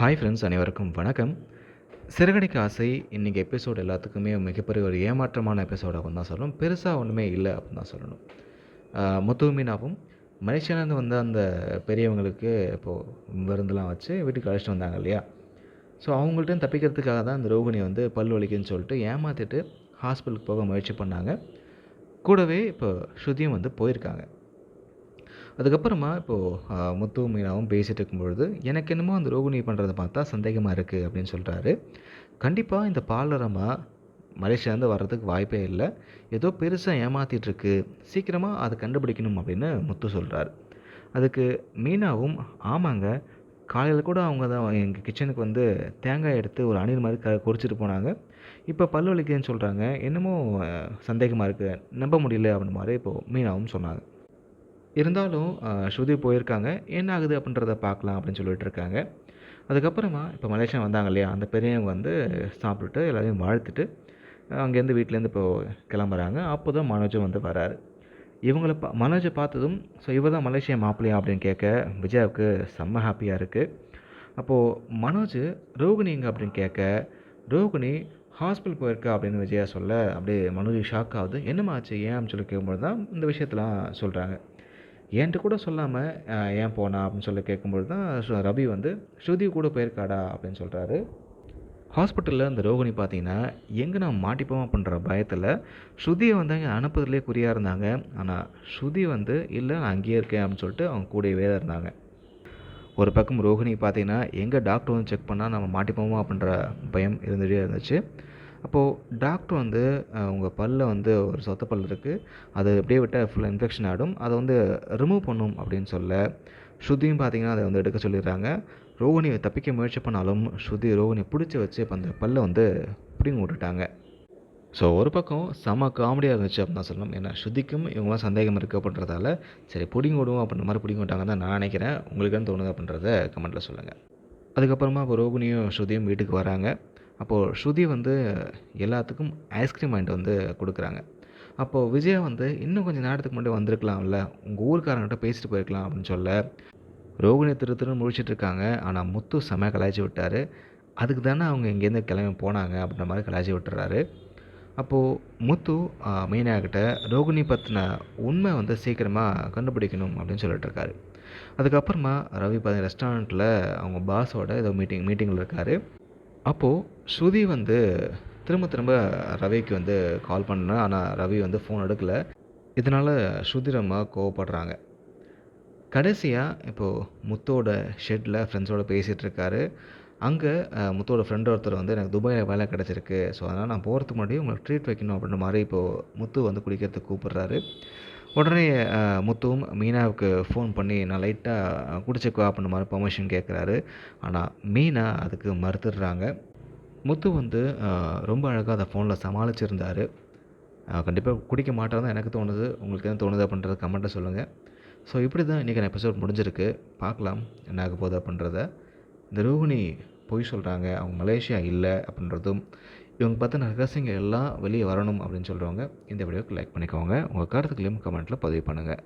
Hi friends அனைவருக்கும் வணக்கம். சிறுகடைக்கு ஆசை இன்றைக்கி எபிசோடு எல்லாத்துக்குமே மிகப்பெரிய ஒரு ஏமாற்றமான எபிசோடாகவும் தான் சொல்லணும். பெருசாக ஒன்றுமே இல்லை அப்படின்னு தான் சொல்லணும். ஆஹ் முத்து மீனாவும் மலேசியாவிலேருந்து வந்த அந்த பெரியவங்களுக்கு இப்போது விருந்தெலாம் வச்சு வீட்டுக்கு அழைச்சிட்டு வந்தாங்க இல்லையா? ஸோ அவங்கள்ட்ட தப்பிக்கிறதுக்காக தான் இந்த ரோகிணி வந்து பல் வலிக்குன்னு சொல்லிட்டு ஏமாற்றிட்டு ஹாஸ்பிட்டலுக்கு போக முயற்சி பண்ணாங்க. கூடவே இப்போ ஸ்ருதியும் வந்து போயிருக்காங்க. அதுக்கப்புறமா இப்போது முத்து மீனாவும் பேசிகிட்டு இருக்கும்பொழுது எனக்கு என்னமோ அந்த ரோகிணி பண்ணுறதை பார்த்தா சந்தேகமாக இருக்குது அப்படின்னு சொல்கிறாரு கண்டிப்பாக இந்த பாலரமாக மலேசியாந்து வர்றதுக்கு வாய்ப்பே இல்லை. ஏதோ பெருசாக ஏமாற்றிட்டுருக்கு சீக்கிரமாக அதை கண்டுபிடிக்கணும் அப்படின்னு முத்து சொல்கிறாரு அதுக்கு மீனாவும் ஆமாங்க. காலையில் கூட அவங்க தான் எங்கள் கிச்சனுக்கு வந்து தேங்காய் எடுத்து ஒரு அணில் மாதிரி க குறிச்சிட்டு போனாங்க. இப்போ பல்லு வலிக்குதுன்னு சொல்கிறாங்க என்னமோ சந்தேகமாக இருக்குது நம்ப முடியல அப்படின்னு மாதிரி இப்போது மீனாவும் சொன்னாங்க. இருந்தாலும் ஸ்ருதி போயிருக்காங்க. என்ன ஆகுது அப்படின்றத பார்க்கலாம் அப்படின்னு சொல்லிட்டு இருக்காங்க. அதுக்கப்புறமா இப்போ மலேசியா வந்தாங்க இல்லையா? அந்த பெரியவங்க வந்து சாப்பிட்டுட்டு எல்லாரையும் வாழ்த்துட்டு அங்கேருந்து வீட்டிலேருந்து இப்போ கிளம்புறாங்க. அப்போ தான் மனோஜும் வந்து வராரு. இவங்களை பா மனோஜை பார்த்ததும் ஸோ இவர் தான் மலேசியா மாப்பிள்ளையா? அப்படின்னு கேட்க விஜயாவுக்கு செம்ம ஹாப்பியாக இருக்குது அப்போது மனோஜ் ரோகிணி எங்க? அப்படின்னு கேட்க ரோகிணி ஹாஸ்பிட்டல் போயிருக்கா? அப்படின்னு விஜயா சொல்ல அப்படியே மனோஜ் ஷாக் ஆகுது. என்னம்மா ஆச்சு? ஏன்? அப்படின்னு சொல்லி கேட்கும்போது தான் இந்த விஷயத்தெலாம் சொல்கிறாங்க என்கிட்ட கூட சொல்லாமல் ஏன் போனா? அப்படின்னு சொல்லி கேட்கும்போது தான் ரவி வந்து ஸ்ருதி கூட போயிருக்காடா? அப்படின்னு சொல்கிறாரு ஹாஸ்பிட்டலில் அந்த ரோகிணி பார்த்தீங்கன்னா எங்கே நான் மாட்டிப்போமா? பண்ணுற பயத்தில் ஸ்ருதியை வந்து அங்கே அனுப்புறதுலேயே குறியாக இருந்தாங்க. ஆனால் ஸ்ருதி வந்து இல்லை நான் அங்கேயே இருக்கேன் அப்படின்னு சொல்லிட்டு அவங்க கூடவே தான் இருந்தாங்க. ஒரு பக்கம் ரோகிணி பார்த்தீங்கன்னா எங்கே டாக்டர் வந்து செக் பண்ணால் நம்ம மாட்டிப்போமா? அப்படின்ற பயம் இருந்துகிட்டே இருந்துச்சு. அப்போது டாக்டர் வந்து உங்கள் பல்ல வந்து ஒரு சொத்த பல் இருக்குது அது அப்படியே விட்டால் ஃபுல்லாக இன்ஃபெக்ஷன் ஆகிடும் அதை வந்து ரிமூவ் பண்ணும் அப்படின்னு சொல்ல ஸ்ருதியும் பார்த்தீங்கன்னா அதை வந்து எடுக்க சொல்லிடுறாங்க. ரோகிணி தப்பிக்க முயற்சி பண்ணாலும் ஸ்ருதி ரோகிணி பிடிச்சி வச்சு இப்போ அந்த பல்லை வந்து பிடிங்கி விட்டுட்டாங்க. ஸோ ஒரு பக்கம் செம காமெடியாக இருந்துச்சு அப்படின்னு தான் சொல்லணும். ஏன்னா ஸ்ருதிக்கும் இவங்களாம் சந்தேகம் இருக்குது அப்படின்றதால சரி பிடிங்கி விடுவோம் அப்படின்ற மாதிரி பிடிங்கி விட்டாங்கன்னு தான் நான் நினைக்கிறேன். உங்களுக்கு என்ன தோணுது அப்படின்றத கமெண்ட்டில் சொல்லுங்கள் அதுக்கப்புறமா இப்போ ரோகிணியும் ஸ்ருதியும் வீட்டுக்கு வராங்க. அப்போது ஸ்ருதி வந்து எல்லாத்துக்கும் ஐஸ்கிரீம் வாங்கிட்டு வந்து கொடுக்குறாங்க. அப்போது விஜயா வந்து இன்னும் கொஞ்சம் நேரத்துக்கு முன்னாடி வந்திருக்கலாம்ல உங்கள் ஊருக்காரங்கிட்ட பேசிட்டு போயிருக்கலாம் அப்படின்னு சொல்ல ரோகிணி திரு திருன்னு முழிச்சிட்டு இருக்காங்க. ஆனால் முத்து செம கலாய்ச்சி விட்டார். அதுக்கு தானே அவங்க இங்கேருந்து கிளம்பி போனாங்க அப்படின்ற மாதிரி கலாய்ச்சி விட்டுறாரு. அப்போது முத்து மீனாக்கிட்ட ரோகிணி பற்றின உண்மை வந்து சீக்கிரமாக கண்டுபிடிக்கணும் அப்படின்னு சொல்லிட்டு இருக்காரு. அதுக்கப்புறமா ரவி பாதி ரெஸ்டாரண்ட்டில் அவங்க பாஸோட ஏதோ மீட்டிங் மீட்டிங்கில் இருக்கார். அப்போது ஸ்ருதி வந்து திரும்ப திரும்ப ரவிக்கு வந்து கால் பண்ண ஆனால் ரவி வந்து ஃபோன் எடுக்கலை. இதனால் ஸ்ருதி ரொம்ப கோவப்படுறாங்க. கடைசியாக இப்போது முத்தோட ஷெட்டில் ஃப்ரெண்ட்ஸோட பேசிகிட்டு இருக்காரு. அங்கே முத்தோட ஃப்ரெண்ட் ஒருத்தர் வந்து எனக்கு துபாயில் வேலை கிடச்சிருக்கு. ஸோ அதனால் நான் போகிறதுக்கு முன்னாடி உங்களுக்கு ட்ரீட் வைக்கணும் அப்படின்ற மாதிரி இப்போது முத்து வந்து குடிக்கிறதுக்கு கூப்பிட்றாரு. உடனே முத்துவும் மீனாவுக்கு ஃபோன் பண்ணி நான் லைட்டாக குடிச்சுக்கோ அப்படின்ற மாதிரி பெர்மிஷன் கேட்குறாரு ஆனால் மீனா அதுக்கு மறுத்துடுறாங்க. முத்து வந்து ரொம்ப அழகாக அதை ஃபோனில் சமாளிச்சிருந்தார். கண்டிப்பாக குடிக்க மாட்டேன் தான் எனக்கு தோணுது. உங்களுக்கு என்ன தோணுது அப்படின்றத கமெண்ட்டை சொல்லுங்கள் ஸோ இப்படி தான் இன்றைக்கி எபிசோட் முடிஞ்சிருக்கு. பார்க்கலாம் என்ன ஆக போகுது அப்படின்றத. இந்த ரோஹிணி பொய் சொல்கிறாங்க அவங்க மலேசியா இல்லை அப்படின்றதும் இவங்க பார்த்தின ரகசியங்கள் எல்லாம் வெளியே வரணும் அப்படின்னு சொல்கிறவங்க இந்த வீடியோவுக்கு லைக் பண்ணிக்கோங்க. உங்கள் கருத்துக்களையும் கமெண்ட்டில் பதிவு பண்ணுங்கள்